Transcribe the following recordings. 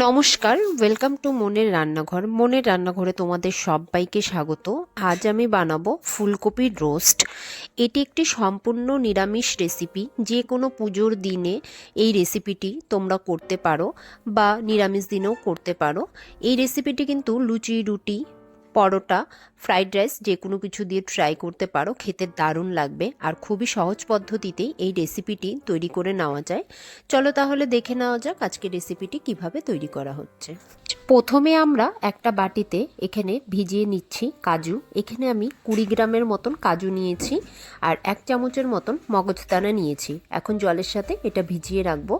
নমস্কার welcome to মনের রান্নাঘর। মনের রান্নাঘরে তোমাদের সবাইকে স্বাগত। আজ আমি বানাবো ফুলকপির রোস্ট এটি একটি সম্পূর্ণ নিরামিষ রেসিপি যে কোনো পুজোর দিনে এই রেসিপিটি তোমরা করতে পারো বা নিরামিষ দিনেও করতে পারো। এই রেসিপিটি কিন্তু লুচি, রুটি পরোটা ফ্রাইড রাইস যে কোনো কিছু দিয়ে ট্রাই করতে পারো, খেতে দারুণ লাগবে আর খুবই সহজ পদ্ধতিতেই এই রেসিপিটি তৈরি করে নেওয়া যায়। চলো তাহলে দেখে নেওয়া যাক আজকে রেসিপিটি কীভাবে তৈরি করা হচ্ছে। প্রথমে আমরা একটা বাটিতে এখানে ভিজিয়ে নিচ্ছি কাজু। এখানে আমি কুড়ি গ্রামের মতন কাজু নিয়েছি আর এক চামচের মতন মগজদানা নিয়েছি। এখন জলের সাথে এটা ভিজিয়ে রাখব।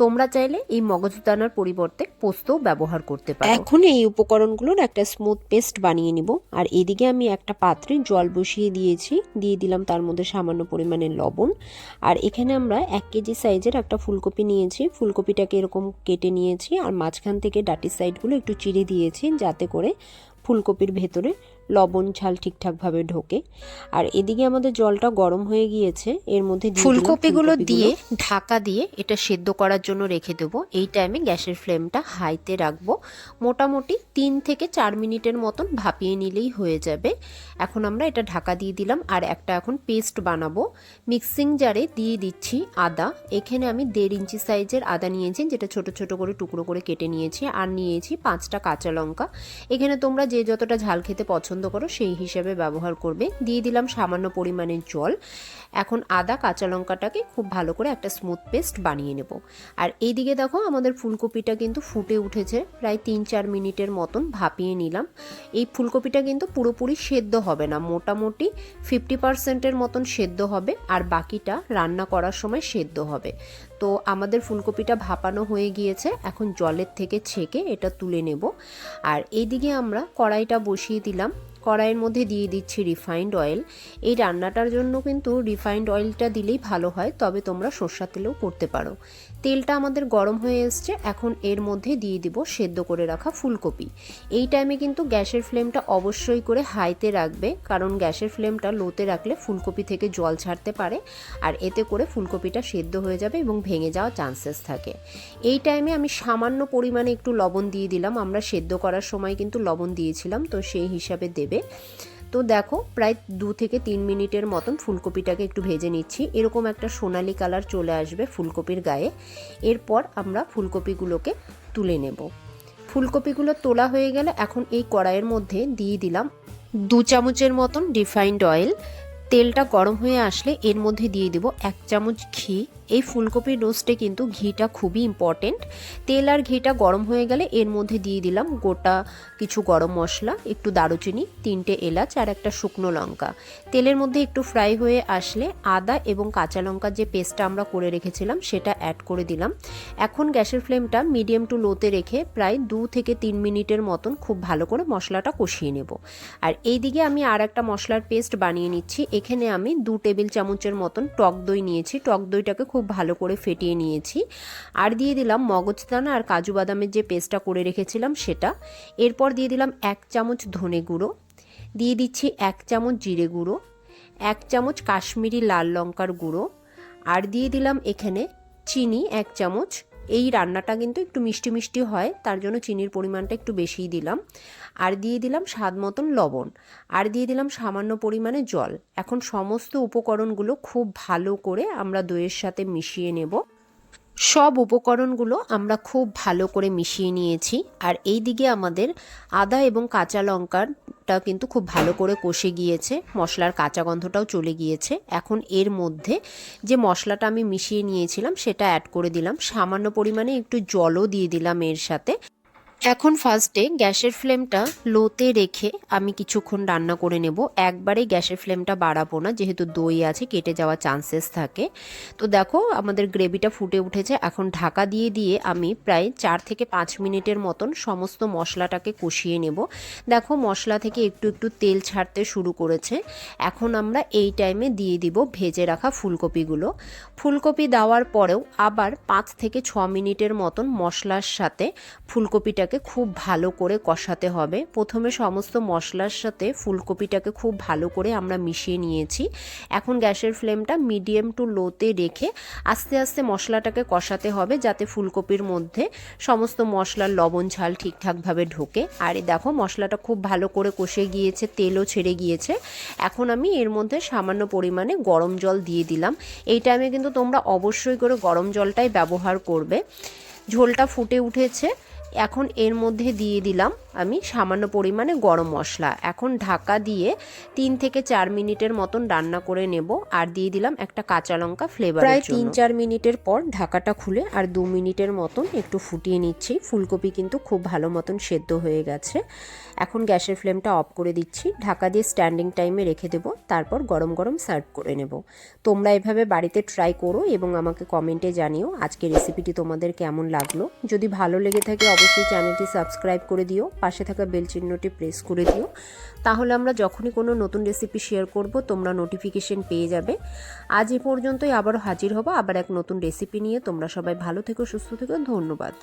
তোমরা চাইলে এই মগজদানার পরিবর্তে পোস্তও ব্যবহার করতে পারো। এখন এই উপকরণগুলোর একটা স্মুথ পেস্ট বানিয়ে নিব। আর এদিকে আমি একটা পাত্রে জল বসিয়ে দিয়েছি। দিয়ে দিলাম তার মধ্যে সামান্য পরিমাণে লবণ। আর এখানে আমরা এক কেজি সাইজের একটা ফুলকপি নিয়েছি। ফুলকপিটাকে এরকম কেটে নিয়েছি। আর মাঝখান থেকে ডাটির সাইডগুলো একটু চিড়ে দিয়েছি যাতে করে ফুলকপির ভেতরে লবণ ঝাল ঠিকঠাকভাবে ঢোকে। আর এদিকে আমাদের জলটা গরম হয়ে গিয়েছে এর মধ্যে ফুলকপিগুলো দিয়ে ঢাকা দিয়ে এটা সেদ্ধ করার জন্য রেখে দেবো। এই টাইমে গ্যাসের ফ্লেমটা হাইতে রাখব। মোটামুটি তিন থেকে চার মিনিটের মতন ভাপিয়ে নিলেই হয়ে যাবে। এখন আমরা এটা ঢাকা দিয়ে দিলাম আর একটা এখন পেস্ট বানাবো। মিক্সিং জারে দিয়ে দিচ্ছি আদা। এখানে আমি দেড় ইঞ্চি সাইজের আদা নিয়েছি যেটা ছোট ছোট করে টুকরো করে কেটে নিয়েছি। আর নিয়েছি পাঁচটা কাঁচা লঙ্কা। এখানে তোমরা যে যতটা ঝাল খেতে পছন্দ করো, সেই হিসেবে ব্যবহার করবে। দিয়ে দিলাম সামান্য পরিমাণে জল। এখন আদা, কাঁচা লঙ্কাটাকে খুব ভালো করে একটা স্মুথ পেস্ট বানিয়ে নেব। আর এইদিকে দেখো, আমাদের ফুলকপিটা কিন্তু ফুটে উঠেছে। প্রায় তিন চার মিনিটের মতন ভাপিয়ে নিলাম। এই ফুলকপিটা কিন্তু পুরোপুরি সেদ্ধ হবে না, মোটামুটি ফিফটি পার্সেন্টের মতন সেদ্ধ হবে আর বাকিটা রান্না করার সময় সেদ্ধ হবে। তো আমাদের ফুলকপিটা ভাপানো হয়ে গিয়েছে, এখন জলের থেকে ছেঁকে এটা তুলে নেব। আর এইদিকে আমরা কড়াইটা বসিয়ে দিলাম। কড়াইয়ের মধ্যে দিয়ে দিচ্ছি রিফাইন্ড অয়েল এই রান্নাটার জন্য কিন্তু রিফাইন্ড অয়েলটা দিলেই ভালো হয়, তবে তোমরা সর্ষা তেলেও করতে পারো। তেলটা আমাদের গরম হয়ে এসছে, এখন এর মধ্যে দিয়ে দিব সেদ্ধ করে রাখা ফুলকপি। এই টাইমে কিন্তু গ্যাসের ফ্লেমটা অবশ্যই করে হাইতে রাখবে, কারণ গ্যাসের ফ্লেমটা লোতে রাখলে ফুলকপি থেকে জল ছাড়তে পারে, আর এতে করে ফুলকপিটা সেদ্ধ হয়ে যাবে এবং ভেঙে যাওয়ার চান্সেস থাকে। এই টাইমে আমি সামান্য পরিমাণে একটু লবণ দিয়ে দিলাম, আমরা সেদ্ধ করার সময় কিন্তু লবণ দিয়েছিলাম, তো সেই হিসাবে দেবে। তো দেখো, প্রায় দু থেকে তিন মিনিটের মতন ফুলকপিটাকে একটু ভেজে নিচ্ছি। এরকম একটা সোনালি কালার চলে আসবে ফুলকপির গায়ে। এরপর আমরা ফুলকপিগুলোকে তুলে নেব। ফুলকপিগুলো তোলা হয়ে গেলে এখন এই কড়াইয়ের মধ্যে দিয়ে দিলাম দু চামচের মতন রিফাইন্ড অয়েল তেলটা গরম হয়ে আসলে এর মধ্যে দিয়ে দেব এক চামচ ঘি। এই ফুলকপির রোস্টে কিন্তু ঘিটা খুবই ইম্পর্টেন্ট তেল আর ঘিটা গরম হয়ে গেলে এর মধ্যে দিয়ে দিলাম গোটা কিছু গরম মশলা, একটু দারুচিনি, তিনটে এলাচ আর একটা শুকনো লঙ্কা। তেলের মধ্যে একটু ফ্রাই হয়ে আসলে আদা এবং কাঁচা লঙ্কার যে পেস্টটা আমরা করে রেখেছিলাম সেটা অ্যাড করে দিলাম। এখন গ্যাসের ফ্লেমটা মিডিয়াম টু লোতে রেখে প্রায় দু থেকে তিন মিনিটের মতন খুব ভালো করে মশলাটা কষিয়ে নেব। আর এইদিকে আমি আর একটা মশলার পেস্ট বানিয়ে নিচ্ছি। এখানে আমি দু টেবিল চামচের মতন টক দই নিয়েছি। টক দইটাকে খুব ভালো করে ফেটিয়ে নিয়েছি। আর দিয়ে দিলাম মগজদানা আর কাজু বাদামের যে পেস্টটা করে রেখেছিলাম সেটা। এরপর দিয়ে দিলাম এক চামচ ধনে গুঁড়ো। দিয়ে দিচ্ছি এক চামচ জিরে গুঁড়ো। এক চামচ কাশ্মীরি লাল লঙ্কার গুঁড়ো। আর দিয়ে দিলাম এখানে চিনি এক চামচ। এই রান্নাটা কিন্তু একটু মিষ্টি মিষ্টি হয়, তার জন্য চিনির পরিমাণটা একটু বেশিই দিলাম। আর দিয়ে দিলাম স্বাদ মতন লবণ। আর দিয়ে দিলাম সামান্য পরিমাণে জল। এখন সমস্ত উপকরণগুলো খুব ভালো করে আমরা দইয়ের সাথে মিশিয়ে নেব। সব উপকরণগুলো আমরা খুব ভালো করে মিশিয়ে নিয়েছি। আর এই দিকে আমাদের আদা এবং কাঁচা লঙ্কাটা কিন্তু খুব ভালো করে কষে গিয়েছে। মশলার কাঁচা গন্ধটাও চলে গিয়েছে। এখন এর মধ্যে যে মশলাটা আমি মিশিয়ে নিয়েছিলাম, সেটা অ্যাড করে দিলাম। সামান্য পরিমাণে একটু জলও দিয়ে দিলাম এর সাথে। এখন ফার্স্টে গ্যাসের ফ্লেমটা লোতে রেখে আমি কিছুক্ষণ রান্না করে নেব। একবারে গ্যাসের ফ্লেমটা বাড়াবো না, যেহেতু দই আছে, কেটে যাওয়ার চান্সেস থাকে। তো দেখো, আমাদের গ্রেভিটা ফুটে উঠেছে। এখন ঢাকা দিয়ে দিয়ে আমি প্রায় চার থেকে পাঁচ মিনিটের মতন সমস্ত মশলাটাকে কষিয়ে নেব। দেখো, মশলা থেকে একটু একটু তেল ছাড়তে শুরু করেছে। এখন আমরা এই টাইমে দিয়ে দিব ভেজে রাখা ফুলকপিগুলো। ফুলকপি দেওয়ার পরেও আবার পাঁচ থেকে ছ মিনিটের মতন মশলার সাথে ফুলকপিটাকে ফুলকপিটাকে খুব ভালো করে কষাতে হবে। প্রথমে সমস্ত মশলার সাথে ফুলকপিটাকে খুব ভালো করে আমরা মিশিয়ে নিয়েছি। এখন গ্যাসের ফ্লেমটা মিডিয়াম টু লোতে রেখে আস্তে আস্তে মশলাটাকে কষাতে হবে যাতে ফুলকপির মধ্যে সমস্ত মশলার লবণ ঝাল ঠিকঠাকভাবে ঢোকে। আর দেখো, মশলাটা খুব ভালো করে কষে গিয়েছে, তেলও ছেড়ে গিয়েছে। এখন আমি এর মধ্যে সামান্য পরিমাণে গরম জল দিয়ে দিলাম। এই টাইমে কিন্তু তোমরা অবশ্যই করে গরম জলটাই ব্যবহার করবে। ঝোলটা ফুটে উঠেছে। এখন এর মধ্যে দিয়ে দিলাম আমি সামান্য পরিমাণে গরম মশলা। এখন ঢাকা দিয়ে তিন থেকে চার মিনিটের মতন রান্না করে নেব আর দিয়ে দিলাম একটা কাঁচা লঙ্কা ফ্লেভার প্রায় তিন চার মিনিটের পর ঢাকাটা খুলে আর দু মিনিটের মতন একটু ফুটিয়ে নিচ্ছি। ফুলকপি কিন্তু খুব ভালো মতন সেদ্ধ হয়ে গেছে। এখন গ্যাসের ফ্লেমটা অফ করে দিচ্ছি। ঢাকা দিয়ে স্ট্যান্ডিং টাইমে রেখে দেব। তারপর গরম গরম সার্ভ করে নেব। তোমরা এভাবে বাড়িতে ট্রাই করো এবং আমাকে কমেন্টে জানিও আজকে রেসিপিটি তোমাদের কেমন লাগল। যদি ভালো লেগে থাকে অবশ্যই চ্যানেলটি সাবস্ক্রাইব করে দিও, পাশে থাকা বেল চিহ্নটি প্রেস করে দিও। তাহলে আমরা যখনই কোনো নতুন রেসিপি শেয়ার করব, তোমরা নোটিফিকেশন পেয়ে যাবে। আজ এ পর্যন্তই আবারও হাজির হব আবার এক নতুন রেসিপি নিয়ে। তোমরা সবাই ভালো থেকো, সুস্থ থেকো, ধন্যবাদ।